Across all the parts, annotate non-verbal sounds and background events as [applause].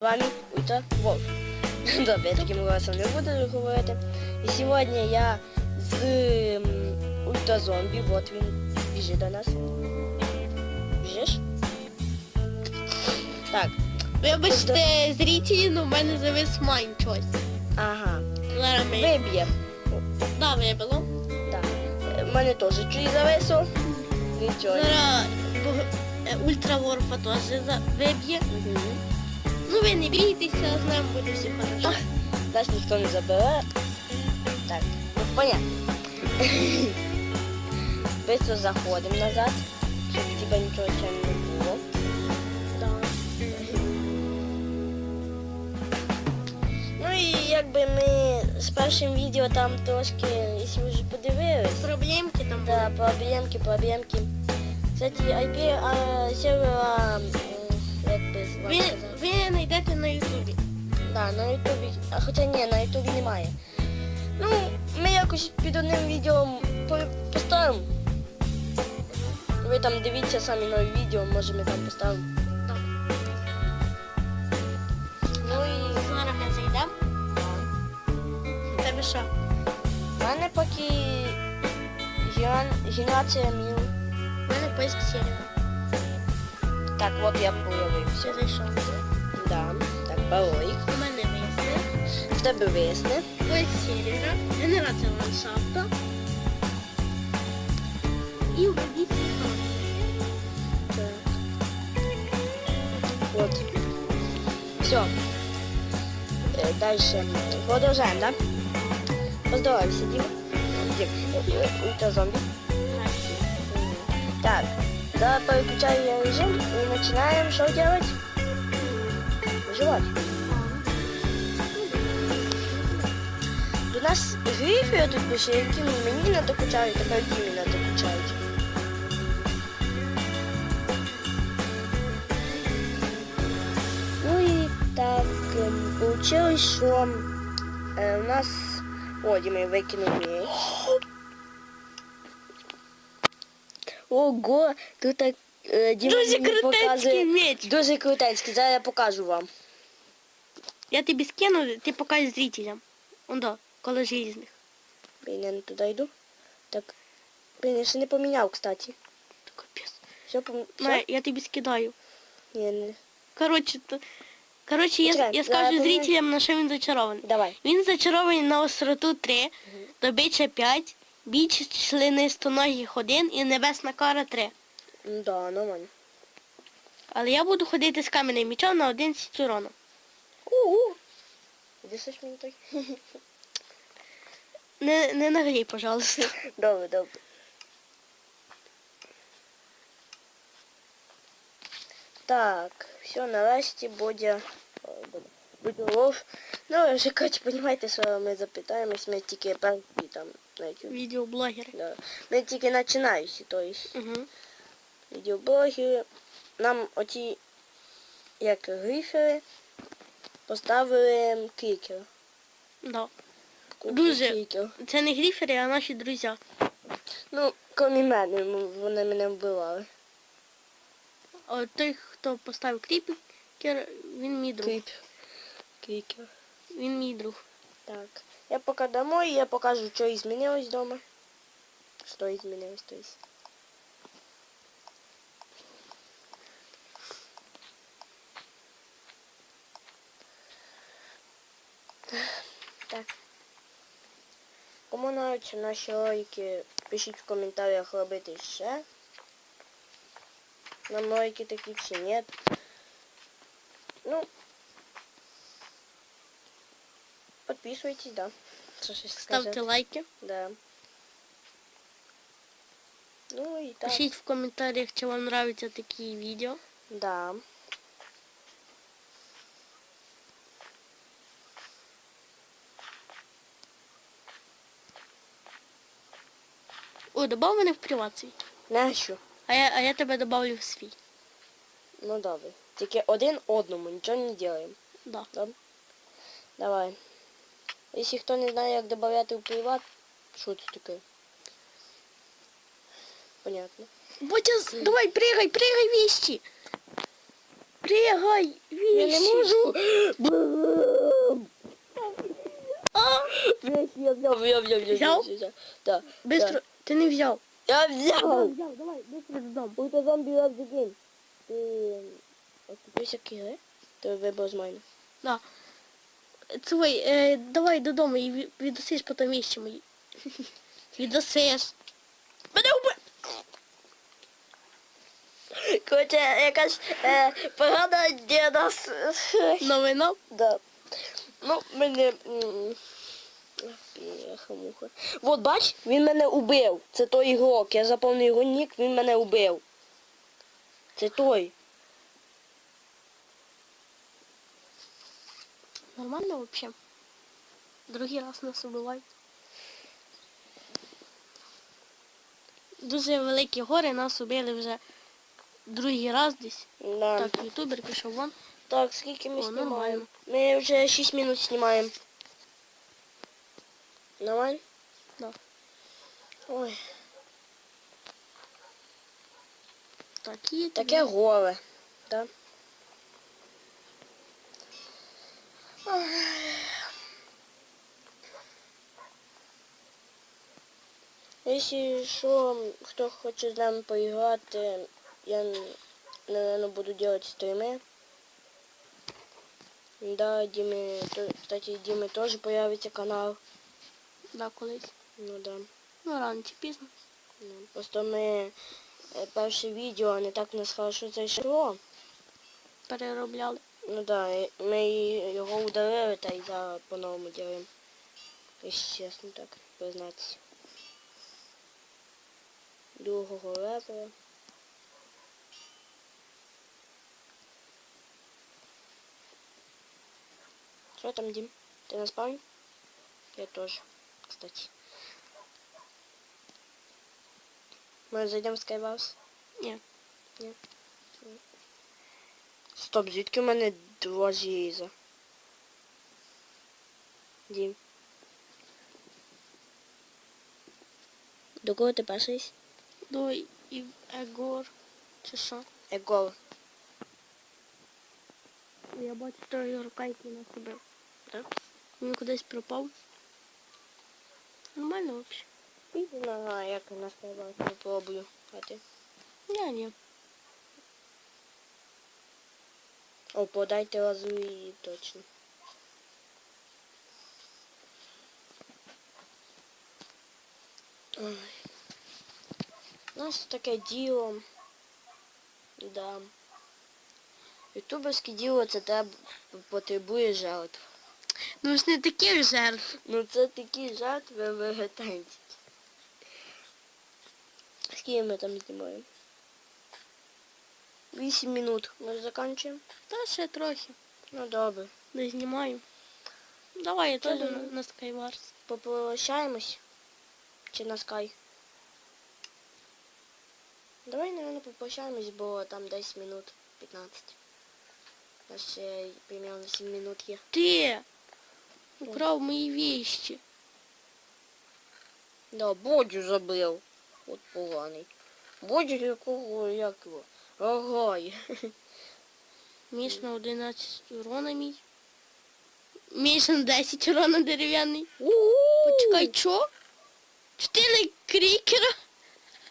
Вами Ультра Волк. [laughs] Добре, я таким голосом не буду говорити. І сьогодні я з м, ультразомбі, от він біжить до нас. Біжиш? Так, Вибачте, зрителі, ну в мене завис майн щось. ага. Зараз ми... Виб'є. Да, вибило. Так. Е, В мене теж чує завесу. Нічого. Зараз е, ультраворфа теж за- виб'є. Мгм. Ну ви не бійтеся, з нами буде все хорошо. Нас ніхто не забере. Так, ну понятно. [laughs] Быстро заходимо назад, щоб тебе нічого ще не було. Да. Ну і якби ми з першим відео там трошки, якщо ви вже подивились, Проблемки там да, проблемки, проблемки. Кстати, IP а, сервера, як би вам Да, на Ютубі. А хоча ні, на Ютубі немає. Ну, ми якось під одним відео по- поставимо. Ви там дивіться самі нові відео, може ми там поставимо. Так. Ну і Зараз ми зайдемо. Тебе що? в мене поки ген- генерація міл. У мене поиск сервера. Так, от я появився. Все зайшов. Да. Так, балойк. У мене висне. В тебе висне. Поиск сервера. Генерація ландшафта. І введіть телефон. Так. Вот. Все. Дальше. Продолжаем, да? Поздоровайся, Дима. Дим, э, ультразомби. Так, да, переключаю я режим и начинаем что делать? Выживать. Нас грифи тут пише, які мені не докучають, а Дімі не докучають. Ну і так получилось, що е, у нас о, Діма викинув м'яч. Ого, тут так е, Діма Дуже мені крутецький показує. меч. Дуже крутецький, зараз я покажу вам. Я тобі скину, ти покажеш зрителям. Он да, коло железних. Блін, я не туди йду. Так. Блін, я ще не поміняв, кстати. Капець. Все, пом... Все? я тобі скидаю. Ні, не. Коротше, то... Коротше, я, я скажу поміняю. зрителям, на що він зачарований. Давай. Він зачарований на остроту 3, добича 5, біч членистоногих 1 і небесна кара 3. Ну да, нормально. Але я буду ходити з каменем мічом на один урона. У-у. Ж мені так. [laughs] Не, не нагрій, пожалуйста. [laughs] Добре, добре. Так, все, нарешті Бодя. о, Бодя. Будь Ну, вже, коротше, розумієте, що ми запитаємось, ми тільки перші там на YouTube. Відеоблогери. Да. Ми тільки починаючі, то есть Угу. відеоблоги. Нам оті, як грифери, поставили клікер. Да. Дуже. Це не гріфери, а наші друзі. Ну, крім мене, вони мене вбивали. А той, хто поставив кріпер, він мій друг. Кліп. Клікер. Він мій друг. Так. Я пока домой, я покажу, что изменилось дома. Что изменилось, то есть. Кому нравятся наші ролики, пишіть в коментарях робити ще. Нам ролики такі чи нет. Ну, подписывайтесь, да. Ставте лайки. Да. Ну и так. Пишіть в коментарях, чи вам нравляться такі відео. Да. О, добав мене в приват свій. Нащо? А я, а я тебе добавлю в свій. Ну добре. Тільки один одному, нічого не делаем. Да. Добре? Давай. Якщо хто не знає, як додати в приват, що це таке? Понятно. Ботя, давай, пригай, пригай вещи. Пригай, віщі. Я не можу. Вещи я взяв, я взяв, я Взяв? Ти не взяв. Я взяв. Взяв, давай, бистро додому. Будь зомбі лав день. Ти оступився кіре? Ти вибив з мене. Да. Цуй, е, давай додому і ві- віддасиш потім віщі мої. [laughs] Віддасиш. Мене убив. Короче, якась е, погана діда. Новина. Да. Ну, мене... м, Піха-муха. Вот бач, він мене убив. Це той ігрок. Я заповнив його нік, він мене убив. Це той. Нормально вообще? Другий раз нас убивають. Дуже великі гори нас убили вже другий раз десь. Да. Так, ютубер пішов вон. так скільки ми О, знімаємо? нормально. Ми вже 6 минут знімаємо. Нормально? Да. Ой, Такі таке голе. Да? Ой. Якщо що, хто хоче з нами поіграти, я, наверное, буду делать стримы. Да, Диме, кстати, Димы тоже появится канал. Да, колись. Ну да. Ну, рано чи пізно. Ну, Просто ми е, перше відео не так нас хорошо зайшло. Переробляли. Ну да, і ми його удалили та й зараз по-новому ділимо. Якщо чесно так признатися. Другого левела. Що там, Дім? Ти на спавні? Я теж, кстати. Ми зайдемо в Skywars? Ні. Ні. Стоп, звідки в мене два желіза? Дім. До кого ти перший? До і Егор. Чи що? Егор. Я бачу того ігрока, який нас убив. Так? Він кудись пропав. Нормально взагалі. Піди на як на Skywars попробую. А ти? Ні, ні. О, подайте лазурі точно. Ой. У нас таке діло. Да. Ютуберське діло це тебе потребує жертв. Ну ж не таких жертв. Ну це такі жертви вегетанці. Скільки ми там знімаємо? 8 минут. Ми закінчуємо? Та ще трохи. Ну добре. Не знімаю. Давай я теж на, на Skywars. Попрощаємось? Чи на скай? Давай, наверное, попрощаємось, бо там 10 минут 15. У нас ще примерно 7 минут є. Ти украв мої віщі. Да, Бодю забив. От поганий. Бодю якого, як його? Рогай. [laughs] Міш на 11 урона мій. Міш на 10 урона дерев'яний. Почекай, що? Чотири крікера.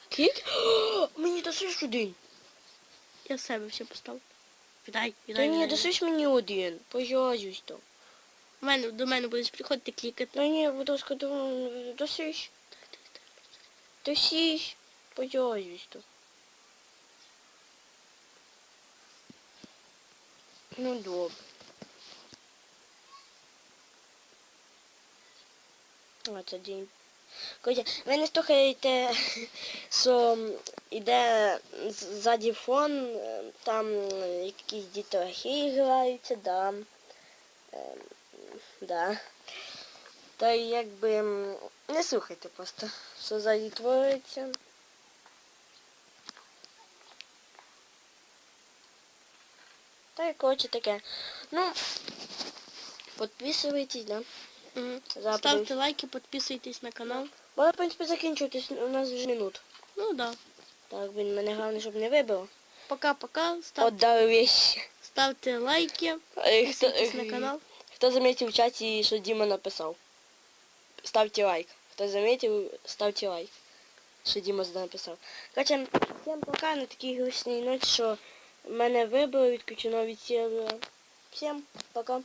Кік? О, [gasps] Мені досиш один. Я себе все поставив. Віддай, Та віддай. ні, віддай. досиш мені один. Пожалуйста. то. В мене, до мене будеш приходити клікати. Та ні, будь ласка, до- досиш. Досиш. Пожалуйста. Ну добре. Це день. Короче, ви не слухаєте, [laughs] що іде з- ззаді фон, е, там е, якісь дітлахи граються, да. Да. Та якби не слухайте просто, що ззаді твориться. Та й коротше таке. Ну, підписуйтесь, да. Угу. Ставте лайки, підписуйтесь на канал. Можна, в принципі, закінчуватись, у нас вже минут. Ну да. Так, блін, мене головне, щоб не вибило. Пока-пока. Став... Отдав вещи. Ставте лайки, Е, на канал. Хто замітив в чаті, що Діма написав? Ставте лайк. Хто замітив, ставте лайк. Що Діма написав. Короче, всім пока на такій гучній ночі, що мене выбрали, відключено від сервера. Всім пока.